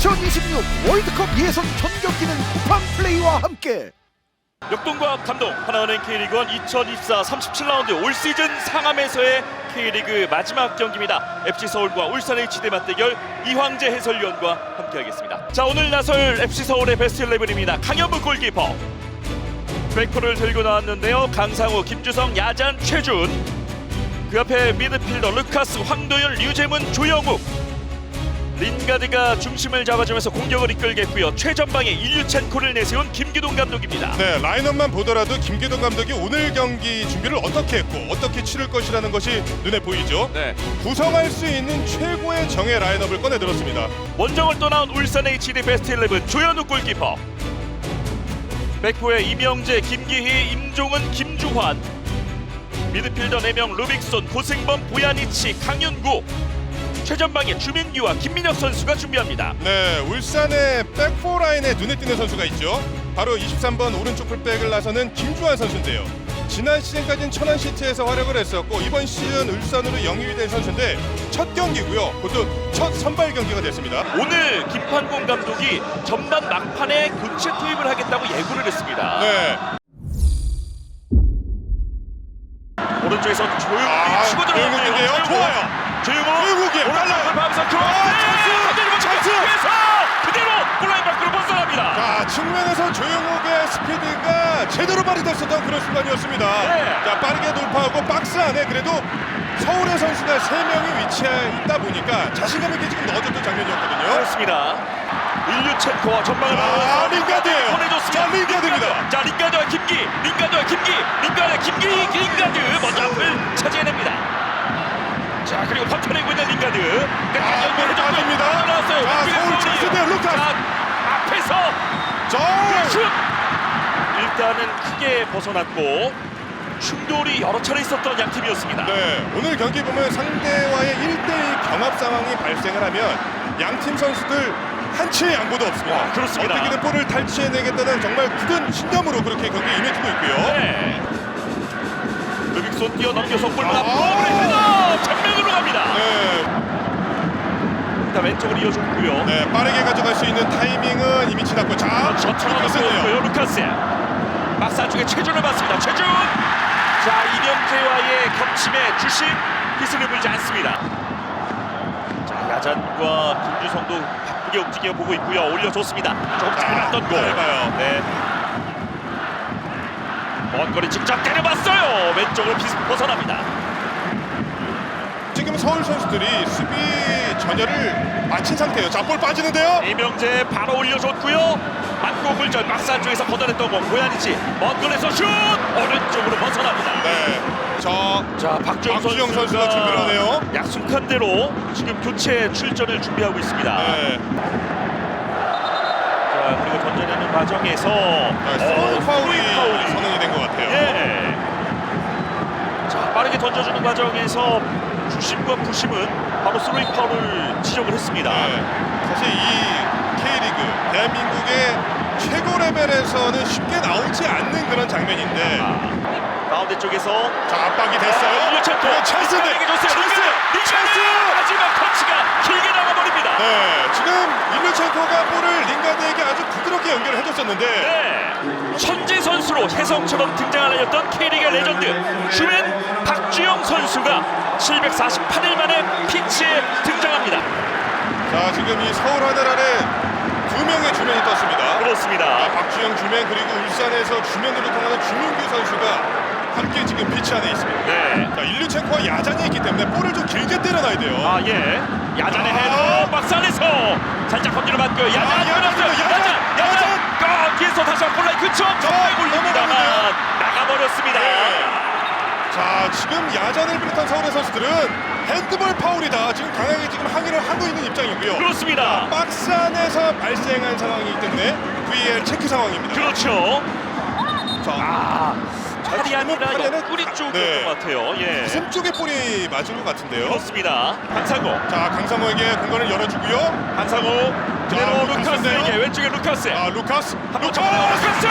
2026 월드컵 예선 전 경기는 쿠팡 플레이와 함께 역동과 감동 하나은행 K리그1 2024 37라운드 올 시즌 상암에서의 K리그 마지막 경기입니다. FC 서울과 울산 HD의 맞대결 이황재 해설위원과 함께하겠습니다. 자 오늘 나설 FC 서울의 베스트 11입니다. 강현무 골키퍼 백포를 들고 나왔는데요. 강상우, 김주성, 야잔, 최준 그 앞에 미드필더 루카스, 황도현, 류재문, 조영욱 린가드가 중심을 잡아주면서 공격을 이끌겠고요. 최전방에 일류첸코를 내세운 김기동 감독입니다. 네, 라인업만 보더라도 김기동 감독이 오늘 경기 준비를 어떻게 했고 어떻게 치를 것이라는 것이 눈에 보이죠. 네. 구성할 수 있는 최고의 정예 라인업을 꺼내 들었습니다. 원정을 떠나온 울산 HD 베스트 11 조현우 골키퍼 백포의 이명재, 김기희, 임종은, 김주환 미드필더 4명 루빅손, 고승범, 보야니치, 강윤구 최전방에 주민규와 김민혁 선수가 준비합니다 네, 울산의 백포 라인에 눈에 띄는 선수가 있죠. 바로 23번 오른쪽 풀백을 나서는 김주환 선수인데요. 지난 시즌까지는 천안 시티에서 활약을 했었고 이번 시즌 울산으로 영입이 된 선수인데 첫 경기고요. 그것도 첫 선발 경기가 됐습니다. 오늘 김판공 감독이 전반 막판에 교체 투입을 하겠다고 예고를 했습니다 네, 오른쪽에서 조용욱이 아, 치고 들어갔는데요 조용욱인데요. 좋아요. 조용욱 조용욱이 빨라요. 밤에서 크로스 아! 그대로 찬스! 그래서 그대로 골라인 밖으로 벗어납니다 자 측면에서 조영욱의 스피드가 제대로 발휘됐었던 그런 순간이었습니다. 네. 자 빠르게 돌파하고 박스 안에 그래도 서울의 선수가 세 명이 위치해 있다 보니까 자신감 있게 지금 넣어줬던 장면이었거든요. 그렇습니다. 일류첸코와 전방을 자, 막으면서 링가드예요. 보내줬습니다. 일단은 크게 벗어났고 충돌이 여러 차례 있었던 양 팀이었습니다. 네, 오늘 경기 보면 상대와의 1대1 경합 상황이 발생을 하면 양 팀 선수들 한치의 양보도 없습니다. 와, 그렇습니다. 어떻게든 볼을 탈취해내겠다는 정말 굳은 신념으로 그렇게 경기에 임해주고 있고요. 네. 루빅손 뛰어넘겨서 골문 아. 앞으로 헤더 정면으로 갑니다. 네, 일단 왼쪽으로 이어줬고요. 네, 빠르게 가져갈 수 있는 타이밍은 이미 지났고 자, 저처럼. 고요 루카스. 막사 쪽에 최준을 봤습니다. 최준. 자 이명재와의 겹침에 주심 휘슬을 불지 않습니다. 자 야잔과 김주성도 바쁘게 움직여 보고 있고요. 올려줬습니다. 조금 잘났던 골. 짧아요. 네. 먼 거리 직접 때려봤어요. 왼쪽으로 벗어납니다. 서울 선수들이 수비 전열을 마친 상태예요. 자, 볼 빠지는데요. 이명재 바로 올려줬고요. 맞고 굴절 박스 안쪽에서 걷어냈던 공 고야니치 먼 거리에서 슛 오른쪽으로 벗어납니다. 네, 저 자 박주영, 박주영 선수가 준비를 하네요. 약속한 대로 지금 교체 출전을 준비하고 있습니다. 네, 자 그리고 던져내는 과정에서 네, 어, 파울이 선언이 된 것 같아요. 예. 자 빠르게 던져주는 과정에서 주심과 부심은 바로 파울을 지적을 했습니다. 네, 사실 이 K리그 대한민국의 최고 레벨에서는 쉽게 나오지 않는 그런 장면인데 아, 가운데 쪽에서 자 압박이 됐어요. 일루첸코 네, 찬스인데 게 줬어요. 찬스 링가드 찬스. 하지만 펀치가 길게 나가버립니다. 네, 일루첸코가 볼을 링가드에게 아주 부드럽게 연결을 해줬었는데 네. 천재 선수로 혜성처럼 등장을 하였던 K리그 레전드 주맨 박주영 선수가 748일 만에 피치에 등장합니다. 자 지금 이 서울 하늘 아래 두 명의 주면이 떴습니다. 아, 그렇습니다. 박주영 주면 그리고 울산에서 주면으로 통하는 주민규 선수가 함께 지금 피치 안에 있습니다. 네. 자 일류첸코와 야잔이 있기 때문에 볼을 좀 길게 때려놔야 돼요. 아 예. 야잔의 아. 헤더 박스 안에서 살짝 건드려 맞고 야잔 아, 야잔. 야잔, 뒤에서 다시 한 골라인 근처 정말 넘어가는데요. 나가버렸습니다. 네. 자 지금 야잔을 비롯한 서울의 선수들은 핸드볼 파울이다. 지금 강하게 지금 항의를 하고 있는 입장이고요. 그렇습니다. 박스 안에서 발생한 상황이기 때문에 VAR 체크 상황입니다. 그렇죠. 자, 아, 아니라 쪽인 네. 것 같아요. 예. 가슴 쪽에 볼이 맞은 것 같은데요. 그렇습니다. 한상호, 자 강상호에게 공간을 열어주고요. 한상호 그대로? 루카스에게 왼쪽에 루카스. 아 루카스. 잡아내고 루카스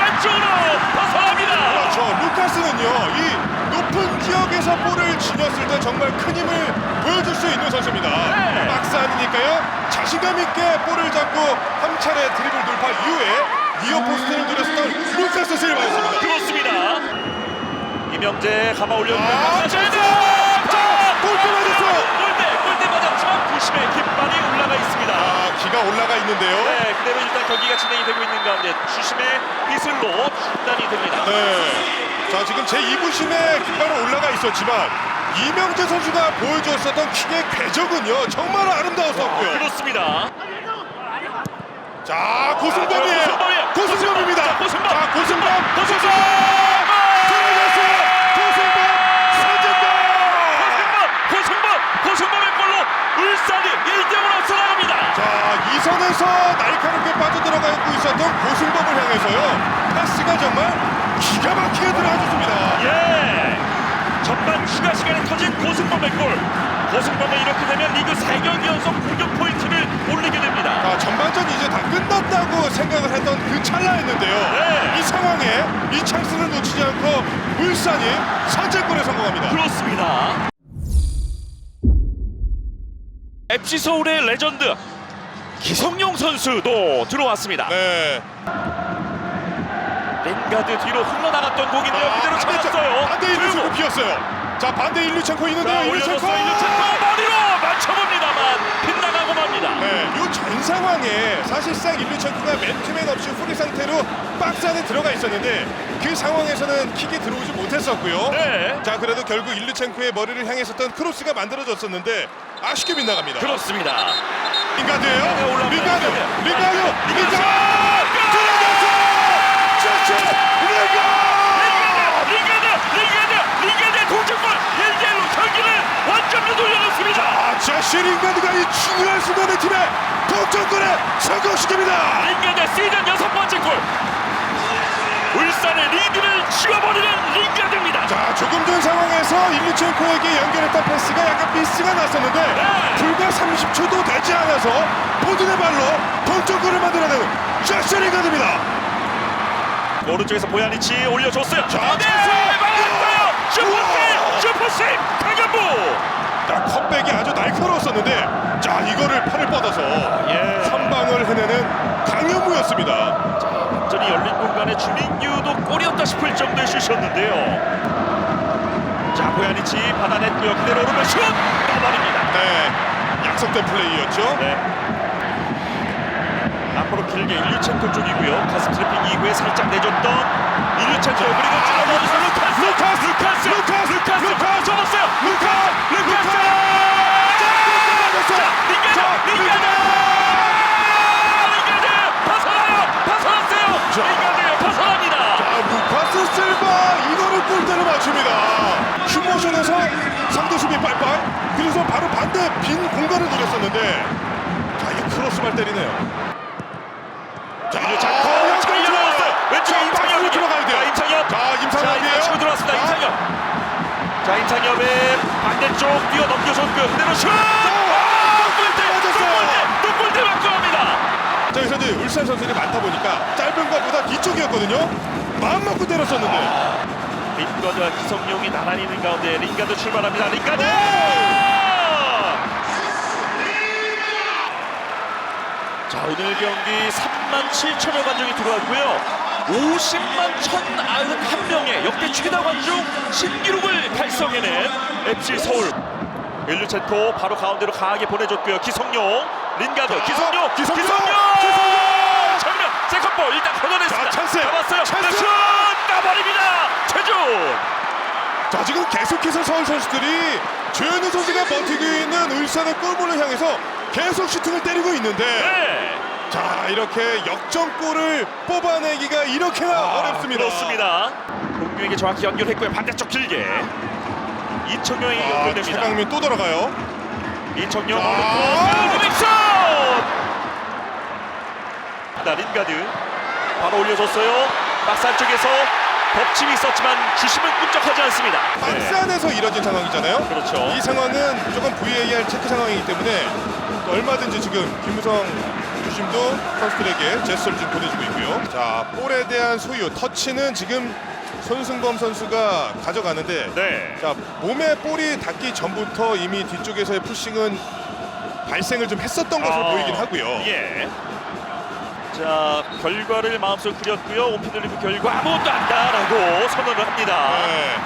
왼쪽으로 벗어납니다. 그렇죠. 루카스는요 이 높은 지역에서 볼을 지녔을 때 정말 큰 힘을 보여줄 수 있는 선수입니다. 네. 박스 아니니까요. 자신 자신감 있게 볼을 잡고 한 차례 드리블 돌파 이후에 니어 포스트를 노렸었던 루카스 실바 였습니다. 그렇습니다. 이명재 감아 올렸는데 아. 자, 골대 맞았어요. 골대 골대 맞았지만 부심의 깃발이 올라가 있습니다. 아, 기가 올라가 있는데요. 네, 그대로 일단 경기가 진행이 되고 있는 가운데 주심의 휘슬로 중단이 됩니다. 네. 자 지금 제 2부심에 깃발은 올라가 있었지만 이명재 선수가 보여주었었던 킥의 궤적은요 정말 아름다웠었고요. 그렇습니다. 자 고승범이에요. 고승범입니다. 자, 고승범. 자 고승범. 고승범. 들어갔어요. 고승범. 선제골. 고승범, 고승범, 고승범의 골로 울산이 1대0으로 앞서 나갑니다. 자 이 선에서 날카롭게 빠져들어가고 있었던 고승범을 향해서요 패스가 정말 기가 막히게 들어가줬습니다. 예. 전반 추가 시간에 터진 고승범의 골. 고승범은 이렇게 되면 리그 3경기 연속 공격 포인트를 올리게 됩니다. 자, 전반전 이제 다 끝났다고 생각을 했던 그 찰나였는데요. 네. 이 상황에 이 찬스를 놓치지 않고 울산이 선제골에 성공합니다. 그렇습니다. FC 서울의 레전드 기성용 선수도 들어왔습니다. 네. 링가드 뒤로 흘러나갔던 공인데요. 그대로 아, 반대쪽, 잡았어요. 반대 일루첸코 비었어요. 자, 반대 일루첸코 자, 있는데요. 일루첸코. 머리로 맞춰봅니다만 빗나가고 맙니다. 네, 요전 상황에 사실상 일루첸코가 맨투맨 없이 후리 상태로 박스 안에 들어가 있었는데 그 상황에서는 킥이 들어오지 못했었고요. 네. 자, 그래도 결국 일루첸코의 머리를 향했었던 크로스가 만들어졌었는데 아쉽게 빗나갑니다. 그렇습니다. 링가드예요. 네, 올라갑니다. 링가드. 링가드. 링가드. 링가드. 링가드. 들어갔어요. 저쪽 링가드. 링가드, 링가드, 링가드의 동점골 1대1로 경기를 완전히 돌려놓습니다. 아, 제시 링가드가 이 중요한 순간에 팀의 동점골에 성공시킵니다. 링가드 시즌 여섯 번째 골. 울산의 리드를 치워버리는 링가드입니다. 자, 조금 전 상황에서 일루첸코에게 연결했던 패스가 약간 미스가 났었는데 네. 불과 30초도 되지 않아서 본인의 발로 동점골을 만들어내는 제시 링가드입니다. 오른쪽에서 보야니치 올려줬어요. 자, 네. 슈퍼세이브, 우와! 슈퍼세이브, 강현무. 자, 컵백이 아주 날카로웠었는데 자, 이거를 팔을 뻗어서 예. 선방을 해내는 강현무였습니다. 완전히 열린 공간에 주민규도 골이었다 싶을 정도의 슛이었는데요. 자, 보야니치 받아냈고요. 그대로 오르면 슛! 떠버립니다. 네, 약속된 플레이였죠. 네. 앞으로 길게 일류첸코 쪽이고요. 가슴 트래핑 이후에 살짝 내줬던 일류첸코 그리고 찔러버리서 루카스! 루카스! 루카스! 루카스! 루카스! 루카스! 접었어요! 루카스! 루카스! 자, 링가드! 링가드! 링가드! 링가드 벗어납니다! 아, 루카스 실바 이거를 골대로 맞춥니다. 슈모션에서 상대 수비 빨빨 그래서 바로 반대 빈 공간을 노렸었는데 자, 이 크로스발 때리네요. 자, 자, 자, 잘 열어놨어요. 왼쪽에 임창엽 들어가야 돼요. 자, 임창엽. 자. 일단 치고 들어왔습니다. 자, 임창엽. 자, 임창엽의 반대쪽 뛰어 넘겨줬고요. 그대로 슛! 아, 골대! 맞았어요. 또 골대! 또 골대 맞고 갑니다. 자, 울산 선수들이 많다 보니까 짧은 것보다 뒤쪽이었거든요. 마음 먹고 때렸었는데. 링가드와 기성용이 나란히 있는 가운데 링가드 출발합니다. 링가드! 자 오늘 경기 3만 7천여 관중이 들어왔고요. 50만 1,091명의 역대 최다 관중 신기록을 달성해낸 FC 서울. 일루첸토 바로 가운데로 강하게 보내줬고요. 기성용, 린가드, 자, 기성용, 기성용! 기성용! 일단 걷어냈습니다. 자, 찬스! 잡았어요. 찬스! 슛! 따버립니다. 최준! 자 지금 계속해서 서울 선수들이 조현우 선수가 버티고 있는 울산의 골문을 향해서 계속 슈팅을 때리고 있는데 네. 자 이렇게 역전골을 뽑아내기가 이렇게나 어렵습니다. 그렇습니다. 공유에게 정확히 연결했고요. 반대쪽 길게 이청용이 아, 연결됩니다. 최강민 또 돌아가요. 이청용 아. 오른쪽 루빅슛! 나 린가드 바로 올려줬어요. 박스 안쪽에서 덮침이 있었지만 주심은 꿈쩍하지 않습니다. 박스 네. 안에서 이뤄진 상황이잖아요. 그렇죠. 이 상황은 무조건 VAR 체크 상황이기 때문에 또 얼마든지 지금 김우성 주심도 선수들에게 제스처를 지금 보내주고 있고요. 자 볼에 대한 소유 터치는 지금 손승범 선수가 가져가는데 네. 자 몸에 볼이 닿기 전부터 이미 뒤쪽에서의 푸싱은 발생을 좀 했었던 것으로 아, 보이긴 하고요. 예. 자 결과를 마음속에 그렸고요. 오피들리브 결과 아무것도 안다라고 선언을 합니다. 네.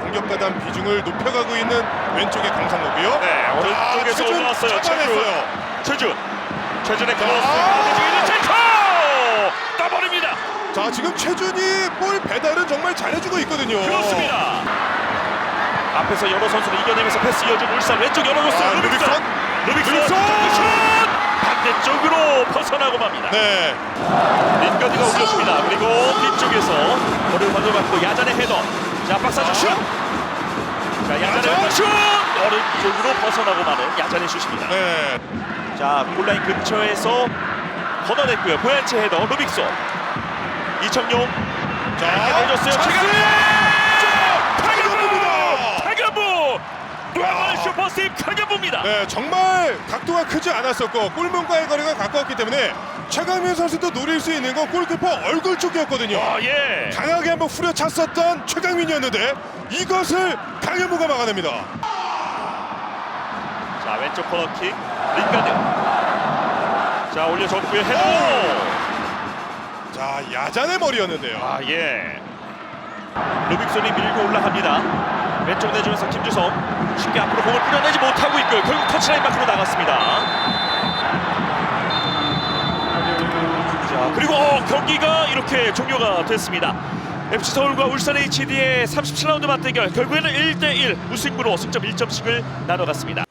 공격 가담 비중을 높여가고 있는 왼쪽의 강상호고요. 네, 자, 오른쪽에서 최준 올라왔어요. 잡아냈어요. 최준. 최준의 아! 크로스 체크 떠버립니다. 자 지금 최준이 볼 배달은 정말 잘해주고 있거든요. 그렇습니다. 앞에서 여러 선수를 이겨내면서 패스 이어준 울산 왼쪽 열어줬어요. 아. 루빅son. 루빅son! 슛! 반대쪽으로 벗어나고 맙니다. 네. 린가드가 올렸습니다. 그리고 뒤쪽에서 볼을 건져받고 야잔의 헤더. 자 박사준 슛. 자 야잔의 야잔! 헤더 슛. 오른쪽으로 벗어나고 마는 야잔의 슛입니다. 네. 자 골라인 근처에서 걷어냈고요. 보얀체 헤더 루빅소. 이청용 자, 해줬어요. 찬스! 타격입니다. 타격입니다. 타격부. 노멀 슈 퍼스팀 타격부입니다. 네, 정말 각도가 크지 않았었고 골문과의 거리가 가까웠기 때문에 최강민 선수도 노릴 수 있는 건 골키퍼 얼굴 쪽이었거든요. 아 예. 강하게 한번 후려찼었던 최강민이었는데 이것을 강현무가 막아냅니다. 자 왼쪽 코너킥 링가드. 자 올려줬고요 헤더. 자, 야잔의 머리였는데요. 아 예. 루빅손이 밀고 올라갑니다. 왼쪽 내주면서 김주성 쉽게 앞으로 공을 뿌려내지 못하고 있고요. 결국 터치라인 밖으로 나갔습니다. 자 그리고 어, 경기가 이렇게 종료가 됐습니다. FC 서울과 울산 HD의 37라운드 맞대결 결국에는 1대1 무승부로 승점 1점씩을 나눠갔습니다.